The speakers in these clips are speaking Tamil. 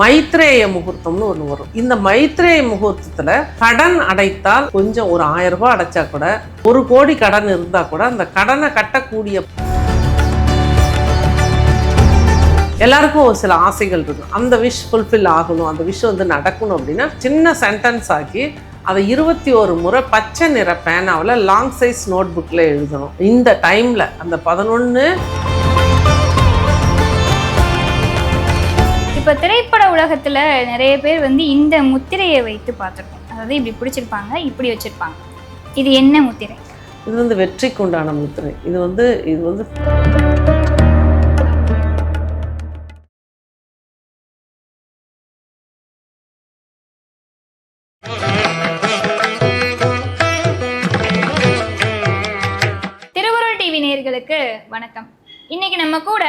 மைத்ரேய முகூர்த்தம்னு ஒன்று வரும். இந்த மைத்ரேய முகூர்த்தத்தில் கடன் அடைத்தால் கொஞ்சம் ஒரு ஆயிரம் ரூபாய் அடைச்சா கூட ஒரு கோடி கடன் இருந்தா கூட அந்த கடனை கட்டக்கூடிய எல்லாருக்கும் ஒரு சில ஆசைகள் இருக்கும். அந்த விஷ் ஃபுல்ஃபில் ஆகணும் அந்த விஷ் வந்து நடக்கணும் அப்படின்னா சின்ன சென்டென்ஸ் ஆக்கி அதை இருபத்தி ஒரு முறை பச்சை நிற பேனாவில் லாங் சைஸ் நோட் புக்கில் எழுதணும். இந்த டைமில் அந்த பதினொன்று இப்போ திரைப்பட உலகத்துல நிறைய பேர் வந்து இந்த முத்திரையை வைத்து பார்த்துருக்கோம். அதாவது இப்படி பிடிச்சிருப்பாங்க இப்படி வச்சிருப்பாங்க. இது என்ன முத்திரை? இது வந்து வெற்றிக்கு உண்டான முத்திரை. இது வந்து இது வந்து திருவருள் டிவி நேயர்களுக்கு வணக்கம். இன்னைக்கு நம்ம கூட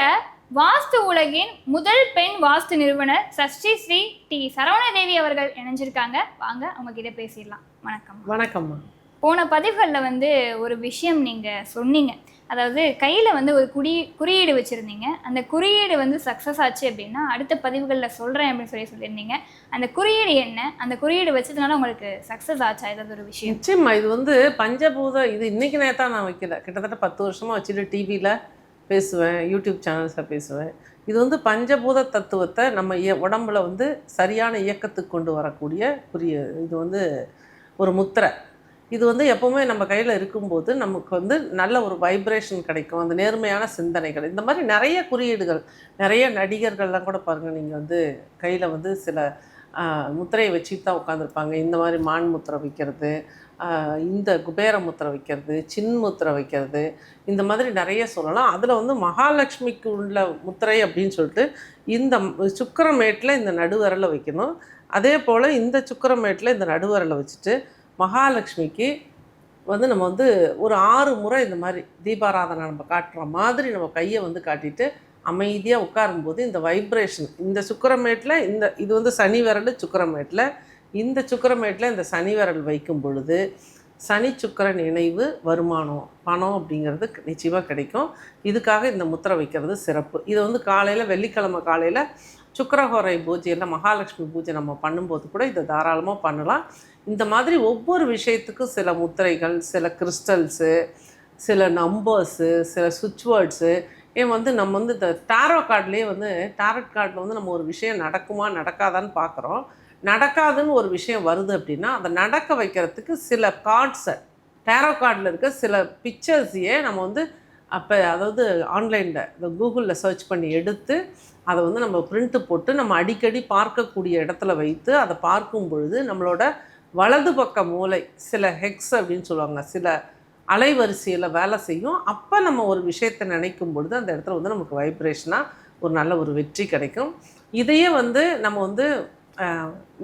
வாஸ்து உலகின் முதல் பெண் வாஸ்து நிறுவனர் சஷ்டி ஸ்ரீ டி சரவணதேவி அவர்கள் இணைஞ்சிருக்காங்க. வாங்க அவங்க கிட்ட பேசிடலாம். வணக்கம். வணக்கம்மா. போன பதிவுகளில் வந்து ஒரு விஷயம் நீங்கள் சொன்னீங்க. அதாவது கையில் வந்து ஒரு குடி குறியீடு வச்சுருந்தீங்க. அந்த குறியீடு வந்து சக்ஸஸ் ஆச்சு அப்படின்னா அடுத்த பதிவுகளில் சொல்கிறேன் அப்படின்னு சொல்லி சொல்லியிருந்தீங்க. அந்த குறியீடு என்ன? அந்த குறியீடு வச்சதுனால உங்களுக்கு சக்ஸஸ் ஆச்சா? ஏதாவது ஒரு விஷயம். நிச்சயமா இது வந்து பஞ்சபூத இது இன்னைக்கு நேரத்தான் நான் வைக்கல. கிட்டத்தட்ட பத்து வருஷமா வச்சுட்டு டிவியில் பேசுவேன் யூடியூப் சேனல்ஸில் பேசுவேன். இது வந்து பஞ்சபூத தத்துவத்தை நம்ம உடம்புல வந்து சரியான இயக்கத்துக்கு கொண்டு வரக்கூடிய புரிய இது வந்து ஒரு முத்திரை. இது வந்து எப்போவுமே நம்ம கையில் இருக்கும்போது நமக்கு வந்து நல்ல ஒரு வைப்ரேஷன் கிடைக்கும் அந்த நேர்மையான சிந்தனைகள். இந்த மாதிரி நிறைய குறியீடுகள் நிறைய நடிகர்கள்லாம் கூட பாருங்கள் நீங்கள் வந்து கையில் வந்து சில முத்திரையை வச்சுட்டு தான் உட்காந்துருப்பாங்க இந்த மாதிரி மான் முத்திரை வைக்கிறது இந்த குபேர முத்திரை வைக்கிறது சின் முத்திரை வைக்கிறது இந்த மாதிரி நிறைய சொல்லலாம். அதில் வந்து மகாலட்சுமிக்கு உள்ள முத்திரை அப்படின்னு சொல்லிட்டு இந்த சுக்கரமேட்டில் இந்த நடுவரலை வைக்கணும். அதே போல் இந்த சுக்கிரமேட்டில் இந்த நடுவரலை வச்சுட்டு மகாலட்சுமிக்கு வந்து நம்ம வந்து ஒரு ஆறு முறை இந்த மாதிரி தீபாராதனை நம்ம காட்டுற மாதிரி நம்ம கையை வந்து காட்டிட்டு அமைதியாக உட்காரும்போது இந்த வைப்ரேஷன் இந்த சுக்கிரமேட்டில் இந்த இது வந்து சனி விரல் சுக்கிரமேட்டில் இந்த சுக்கிரமேட்டில் இந்த சனி விரல் வைக்கும் பொழுது சனி சுக்கரன் இணைவு வருமானம் பணம் அப்படிங்கிறது நிச்சயமாக கிடைக்கும். இதுக்காக இந்த முத்திரை வைக்கிறது சிறப்பு. இது வந்து காலையில் வெள்ளிக்கிழமை காலையில் சுக்கரஹோரை இல்லை மகாலட்சுமி பூஜை நம்ம பண்ணும்போது கூட இதை தாராளமாக பண்ணலாம். இந்த மாதிரி ஒவ்வொரு விஷயத்துக்கும் சில முத்திரைகள் சில கிறிஸ்டல்ஸு சில நம்பர்ஸு சில சுவிட்ச் வேர்ட்ஸு ஏன் வந்து நம்ம வந்து இந்த டாரோ கார்ட்லேயே வந்து டாரட் கார்டில் வந்து நம்ம ஒரு விஷயம் நடக்குமா நடக்காதான்னு பார்க்குறோம். நடக்காதுன்னு ஒரு விஷயம் வருது அப்படின்னா அதை நடக்க வைக்கிறதுக்கு சில கார்ட்ஸை டேரோ கார்டில் இருக்க சில பிக்சர்ஸையே நம்ம வந்து அப்போ அதாவது ஆன்லைனில் இந்த கூகுளில் சர்ச் பண்ணி எடுத்து அதை வந்து நம்ம பிரிண்ட்டு போட்டு நம்ம அடிக்கடி பார்க்கக்கூடிய இடத்துல வைத்து அதை பார்க்கும் பொழுது நம்மளோட வலது பக்க மூளை சில ஹெக்ஸ் அப்படின்னு சொல்லுவாங்க சில அலைவரிசையில் வேலை செய்யும். அப்போ நம்ம ஒரு விஷயத்தை நினைக்கும் பொழுது அந்த இடத்துல வந்து நமக்கு வைப்ரேஷனாக ஒரு நல்ல ஒரு வெற்றி கிடைக்கும். இதையே வந்து நம்ம வந்து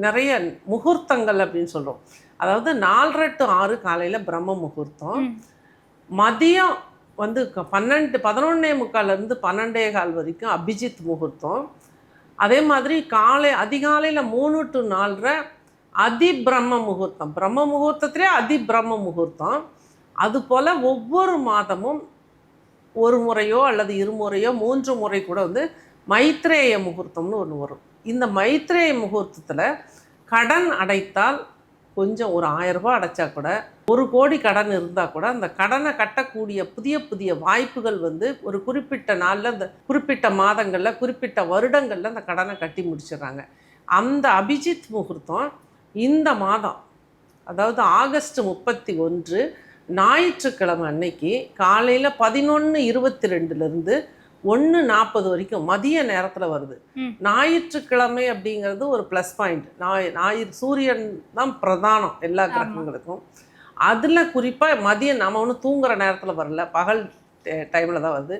நிறைய முகூர்த்தங்கள் அப்படின்னு சொல்கிறோம் அதாவது நாலரை டு ஆறு காலையில் பிரம்ம முகூர்த்தம். மதியம் வந்து பன்னெண்டு பதினொன்னே முக்கால்லேருந்து பன்னெண்டே கால் வரைக்கும் அபிஜித் முகூர்த்தம். அதே மாதிரி காலை அதிகாலையில் மூணு டு நாலரை அதி பிரம்ம முகூர்த்தம். பிரம்ம முகூர்த்தத்திலே அதி பிரம்ம முகூர்த்தம் அதுபோல் ஒவ்வொரு மாதமும் ஒரு முறையோ அல்லது இருமுறையோ மூன்று முறை கூட வந்து மைத்ரேய முகூர்த்தம்னு ஒன்று வரும். இந்த மைத்ரேய முகூர்த்தத்தில் கடன் அடைத்தால் கொஞ்சம் ஒரு ஆயிரம் ரூபாய் அடைச்சா கூட ஒரு கோடி கடன் இருந்தால் கூட அந்த கடனை கட்டக்கூடிய புதிய புதிய வாய்ப்புகள் வந்து ஒரு குறிப்பிட்ட நாளில் அந்த குறிப்பிட்ட மாதங்களில் குறிப்பிட்ட வருடங்களில் அந்த கடனை கட்டி முடிச்சிடுறாங்க. அந்த அபிஜித் முகூர்த்தம் இந்த மாதம் அதாவது ஆகஸ்ட் முப்பத்தி ஒன்று ஞாயிற்றுக்கிழமை அன்னைக்கு காலையில் பதினொன்று இருபத்தி ரெண்டுலேருந்து ஒன்று நாற்பது வரைக்கும் மதிய நேரத்தில் வருது. ஞாயிற்றுக்கிழமை அப்படிங்கிறது ஒரு ப்ளஸ் பாயிண்ட் ஞாயி ஞாயிறு சூரியன் தான் பிரதானம் எல்லா. கிரகங்களுக்கும். அதில் குறிப்பாக மதியம் நம்ம ஒன்றும் தூங்குற நேரத்தில் வரல. பகல் டைமில் தான் வருது.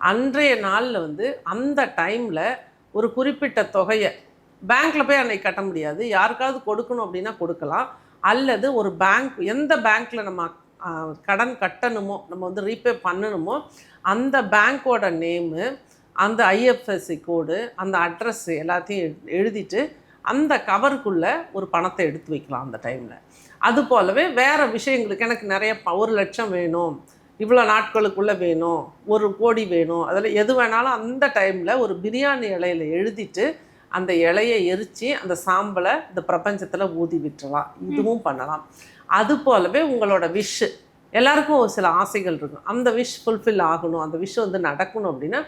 அன்றைய நாளில் வந்து அந்த டைமில் ஒரு குறிப்பிட்ட தொகையை பேங்க்கில் போய் அன்னைக்கு கட்ட முடியாது. யாருக்காவது கொடுக்கணும் அப்படின்னா கொடுக்கலாம். அல்லது ஒரு பேங்க் எந்த பேங்க்கில் நம்ம கடன் கட்டணுமோ நம்ம வந்து ரீபே பண்ணணுமோ அந்த பேங்க்கோட நேமு அந்த ஐஎஃப்எஸ்சி கோடு அந்த அட்ரஸ் எல்லாத்தையும் எழு- எழுதிட்டு அந்த கவருக்குள்ளே ஒரு பணத்தை எடுத்து வைக்கலாம் அந்த டைமில் அது போலவே வேறு விஷயங்களுக்கு எனக்கு நிறைய ஒரு லட்சம் வேணும் இவ்வளோ நாட்களுக்குள்ளே வேணும் ஒரு கோடி வேணும் அதில் எது வேணாலும் அந்த டைமில் ஒரு பிரியாணி இலையில எழுதிட்டு அந்த இலையை எரித்து அந்த சாம்பலை இந்த பிரபஞ்சத்தில் ஊதி விட்டுறலாம். இதுவும் பண்ணலாம். அது போலவே உங்களோட விஷ் எல்லாருக்கும் ஒரு சில ஆசைகள் இருக்கும். அந்த விஷ் ஃபுல்ஃபில் ஆகணும் அந்த விஷ் வந்து நடக்கணும் அப்படின்னா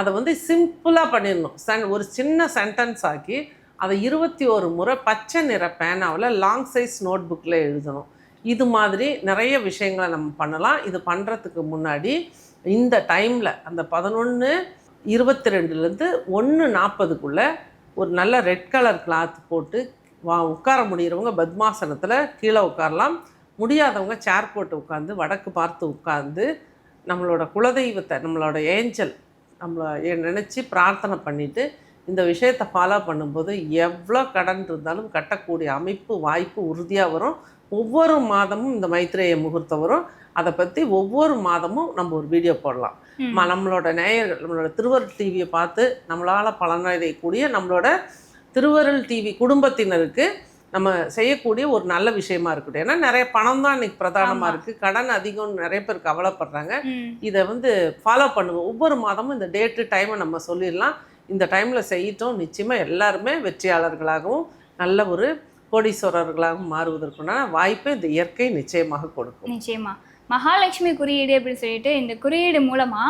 அதை வந்து சிம்பிளாக பண்ணிடணும். சென் ஒரு சின்ன சென்டென்ஸ் ஆக்கி அதை இருபத்தி ஒரு முறை பச்சை நிற பேனாவில் லாங் சைஸ் நோட் புக்கில் எழுதணும். இது மாதிரி நிறைய விஷயங்களை நம்ம பண்ணலாம். இது பண்ணுறதுக்கு முன்னாடி இந்த டைமில் அந்த பதினொன்று இருபத்தி ரெண்டுலேருந்து ஒன்று நாற்பதுக்குள்ளே ஒரு நல்ல ரெட் கலர் கிளாத் போட்டு வா உட்கார முடிகிறவங்க பத்மாசனத்தில் கீழே உட்காரலாம். முடியாதவங்க சேர் போட்டு உட்காந்து வடக்கு பார்த்து உட்காந்து நம்மளோட குலதெய்வத்தை நம்மளோட ஏஞ்சல் நம்மளை நினச்சி பிரார்த்தனை பண்ணிவிட்டு இந்த விஷயத்தை ஃபாலோ பண்ணும்போது எவ்வளோ கடன் இருந்தாலும் கட்டக்கூடிய அமைப்பு வாய்ப்பு உறுதியாக வரும். ஒவ்வொரு மாதமும் இந்த மைத்ரேய முகூர்த்தம் வரும். அதை பற்றி ஒவ்வொரு மாதமும் நம்ம ஒரு வீடியோ போடலாம். நம்மளோட நேயர்கள் நம்மளோட திருவருள் டிவியை பார்த்து நம்மளால் பலனடையக்கூடிய நம்மளோட திருவருள் டிவி குடும்பத்தினருக்கு நம்ம செய்யக்கூடிய ஒரு நல்ல விஷயமா இருக்கட்டும். ஏன்னா நிறைய பணம் தான் இன்னைக்கு பிரதானமாக ஆமா. இருக்குது கடன் அதிகம்னு நிறைய பேர் கவலைப்படுறாங்க. இதை வந்து ஃபாலோ பண்ணுவோம். ஒவ்வொரு மாதமும் இந்த டேட்டு டைமை நம்ம சொல்லிடலாம். இந்த டைமில் செய்யிட்டோம். நிச்சயமாக எல்லாருமே வெற்றியாளர்களாகவும் நல்ல ஒரு கோடீஸ்வரர்களாகவும் மாறுவதற்குண்டான வாய்ப்பை இந்த இயற்கை நிச்சயமாக கொடுக்கும். நிச்சயமா. மகாலட்சுமி குறியீடு அப்படின்னு சொல்லிட்டு இந்த குறியீடு மூலமா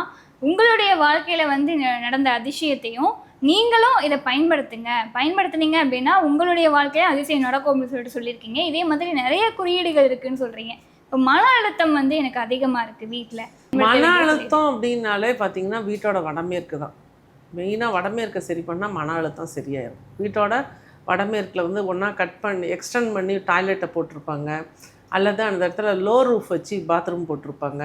உங்களுடைய வாழ்க்கையில வந்து நடந்த அதிசயத்தையும் நீங்களும் இதை பயன்படுத்துங்க. பயன்படுத்துனீங்க அப்படின்னா உங்களுடைய வாழ்க்கையில அதிசயம் நடக்கும் அப்படின்னு சொல்லிட்டு சொல்லியிருக்கீங்க. இதே மாதிரி நிறைய குறியீடுகள் இருக்குன்னு சொல்றீங்க. இப்போ மன அழுத்தம் வந்து எனக்கு அதிகமா இருக்கு வீட்ல. மன அழுத்தம் அப்படின்னாலே பார்த்தீங்கன்னா வீட்டோட வடமேற்கு தான். மெயினாக வடமேற்கை சரி பண்ணால் மன அழுத்தம் சரியாயிடும் வீட்டோட வடமேற்கில் வந்து ஒன்றா கட் பண்ணி எக்ஸ்டெண்ட் பண்ணி டாய்லெட்டை போட்டிருப்பாங்க. அல்லது அந்த இடத்துல லோ ரூஃப் வச்சு பாத்ரூம் போட்டிருப்பாங்க.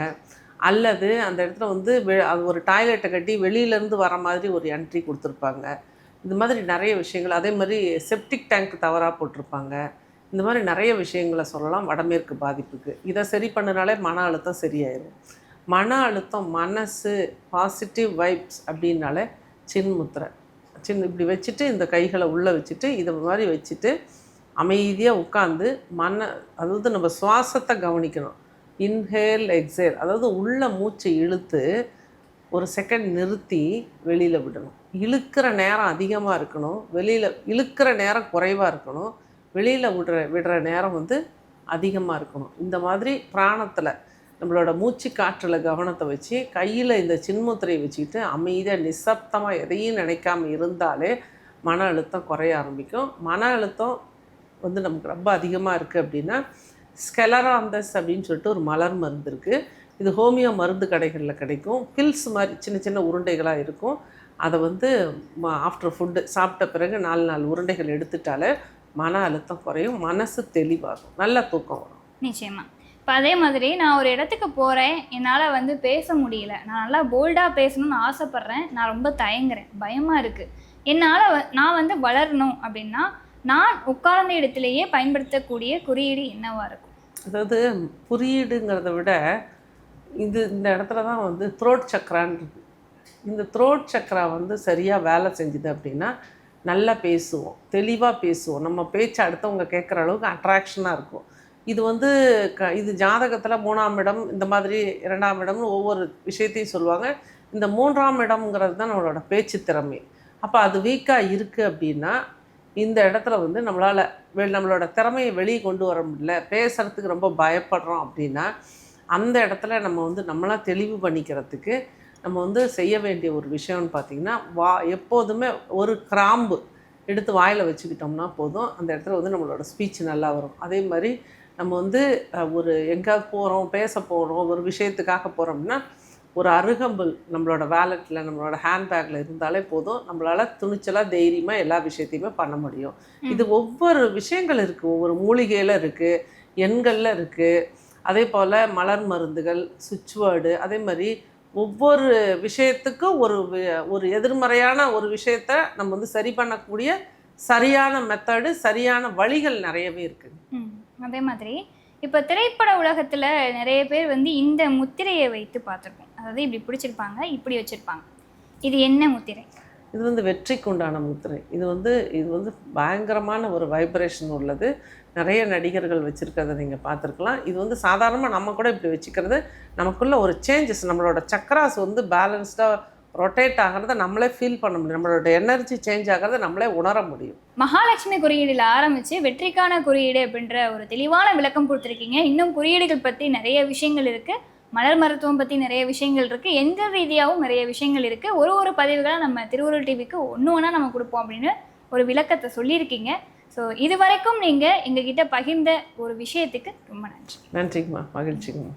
அல்லது அந்த இடத்துல வந்து வெ- அது ஒரு டாய்லெட்டை கட்டி வெளியிலேருந்து வர மாதிரி ஒரு என்ட்ரி கொடுத்துருப்பாங்க. இந்த மாதிரி நிறைய விஷயங்கள் அதே மாதிரி செப்டிக் டேங்க் தவறாக போட்டிருப்பாங்க. இந்த மாதிரி நிறைய விஷயங்களை சொல்லலாம் வடமேற்கு பாதிப்புக்கு. இதை சரி பண்ணனாலே மன அழுத்தம் சரியாயிடும் மன அழுத்தம் மனசு பாசிட்டிவ் வைப்ஸ் அப்படின்னாலே சின்முத்திரை. சின் இப்படி வச்சுட்டு இந்த கைகளை உள்ளே வச்சுட்டு இதை மாதிரி வச்சுட்டு அமைதியாக உட்காந்து மன அதாவது நம்ம சுவாசத்தை கவனிக்கணும். இன்ஹேல் எக்ஸேல் அதாவது உள்ள மூச்சை இழுத்து ஒரு செகண்ட் நிறுத்தி வெளியில் விடணும். இழுக்கிற நேரம் அதிகமாக இருக்கணும். வெளியில் இழுக்கிற நேரம் குறைவாக இருக்கணும். வெளியில் விடுற விடுற நேரம் வந்து அதிகமாக இருக்கணும். இந்த மாதிரி பிராணத்தில் நம்மளோட மூச்சு காற்றில் கவனத்தை வச்சு கையில் இந்த சின்முத்திரையை வச்சுக்கிட்டு அமைதியாக நிசப்தமாக எதையும் நினைக்காம இருந்தாலே மன அழுத்தம் குறைய ஆரம்பிக்கும். மன அழுத்தம் வந்து நமக்கு ரொம்ப அதிகமாக இருக்குது அப்படின்னா ஸ்கெலராந்தஸ் அப்படின்னு சொல்லிட்டு ஒரு மலர் மருந்து இருக்குது இது ஹோமியோ மருந்து கடைகளில் கிடைக்கும். பில்ஸ் மாதிரி சின்ன சின்ன உருண்டைகளாக இருக்கும். அதை வந்து ஆஃப்டர் ஃபுட்டு சாப்பிட்ட பிறகு நாலு நாலு உருண்டைகள் எடுத்துட்டாலே மன அழுத்தம் குறையும் மனசு தெளிவாகும். நல்ல தூக்கம் வரும். நிச்சயமா. இப்போ அதே மாதிரி நான் ஒரு இடத்துக்கு போகிறேன் என்னால் வந்து பேச முடியல. நான் நல்லா போல்டாக பேசணும்னு ஆசைப்பட்றேன். நான் ரொம்ப தயங்குறேன். பயமாக இருக்குது என்னால் நான் வந்து வளரணும் அப்படின்னா நான் உட்கார்ந்த இடத்துலையே பயன்படுத்தக்கூடிய குறியீடு என்னவாக இருக்கும்? அதாவது குறியீடுங்கிறத விட இது இந்த இடத்துல தான் வந்து த்ரோட் சக்கரான்னு இந்த த்ரோட் சக்கரா வந்து சரியாக வேலை செஞ்சுது அப்படின்னா நல்லா பேசுவோம் தெளிவாக பேசுவோம். நம்ம பேச்சு அடுத்தவங்க கேட்குற அளவுக்கு அட்ராக்ஷனாக இருக்கும். இது வந்து க இது ஜாதகத்தில் மூணாம் இடம் இந்த மாதிரி இரண்டாம் இடம்னு ஒவ்வொரு விஷயத்தையும் சொல்லுவாங்க. இந்த மூன்றாம் இடம்ங்கிறது தான் நம்மளோட பேச்சு திறமை. அப்போ அது வீக்காக இருக்குது அப்படின்னா இந்த இடத்துல வந்து நம்மளால் வெ நம்மளோட திறமையை வெளியே கொண்டு வர முடியல. பேசுகிறதுக்கு ரொம்ப பயப்படுறோம் அப்படின்னா அந்த இடத்துல நம்ம வந்து நம்மளாம் தெளிவு பண்ணிக்கிறதுக்கு நம்ம வந்து செய்ய வேண்டிய ஒரு விஷயம்னு பார்த்திங்கன்னா வா எப்போதுமே ஒரு கிராம்பு எடுத்து வாயில் வச்சுக்கிட்டோம்னா போதும். அந்த இடத்துல வந்து நம்மளோட ஸ்பீச் நல்லா வரும். அதே மாதிரி நம்ம வந்து ஒரு எங்கே போகிறோம் பேச போகிறோம் ஒரு விஷயத்துக்காக போகிறோம்னா ஒரு அருகம்புல் நம்மளோட வேலெட்டில் நம்மளோட ஹேண்ட்பேக்கில் இருந்தாலே போதும். நம்மளால் துணிச்சலாக தைரியமாக எல்லா விஷயத்தையுமே பண்ண முடியும். இது ஒவ்வொரு விஷயங்கள் இருக்குது ஒவ்வொரு மூலிகையில் இருக்குது எண்களில் இருக்குது அதே போல் மலர் மருந்துகள் சுவிட்ச் வேர்டு அதே மாதிரி ஒவ்வொரு விஷயத்துக்கும் ஒரு ஒரு எதிர்மறையான ஒரு விஷயத்த நம்ம வந்து சரி பண்ணக்கூடிய சரியான மெத்தடு சரியான வழிகள் நிறையவே இருக்குது அதே மாதிரி இப்போ திரைப்பட உலகத்தில் நிறைய பேர் வந்து இந்த முத்திரையை வைத்து பார்த்துருப்போம். அதாவது இப்படி பிடிச்சிருப்பாங்க இப்படி வச்சுருப்பாங்க. இது என்ன முத்திரை? இது வந்து வெற்றிக்கு உண்டான முத்திரை. இது வந்து இது வந்து பயங்கரமான ஒரு வைப்ரேஷன் உள்ளது. நிறைய நடிகர்கள் வச்சுருக்கிறத நீங்கள் பார்த்துருக்கலாம். இது வந்து சாதாரணமாக நம்ம கூட இப்படி வச்சுக்கிறது. நமக்குள்ள ஒரு சேஞ்சஸ் நம்மளோட சக்கராஸ் வந்து பேலன்ஸ்டாக ரொட்டேட் ஆகிறத நம்மளே ஃபீல் பண்ண முடியும். நம்மளோட எனர்ஜி சேஞ்ச் ஆகிறத நம்மளே உணர முடியும். மகாலட்சுமி குறியீடுல ஆரம்பிச்சு வெற்றிக்கான குறியீடு அப்படின்ற ஒரு தெளிவான விளக்கம் கொடுத்துருக்கீங்க. இன்னும் குறியீடுகள் பத்தி நிறைய விஷயங்கள் இருக்கு. மலர் மருத்துவம் பற்றி நிறைய விஷயங்கள் இருக்குது எந்த ரீதியாகவும் நிறைய விஷயங்கள் இருக்குது ஒரு ஒரு பதிவுகளாக நம்ம திருவுருள் டிவிக்கு ஒன்று ஒன்றா நம்ம கொடுப்போம் அப்படின்னு ஒரு விளக்கத்தை சொல்லியிருக்கீங்க. ஸோ இது வரைக்கும் நீங்கள் எங்ககிட்ட பகிர்ந்த ஒரு விஷயத்துக்கு ரொம்ப நன்றி. நன்றிங்கம்மா. மகிழ்ச்சிங்கம்மா.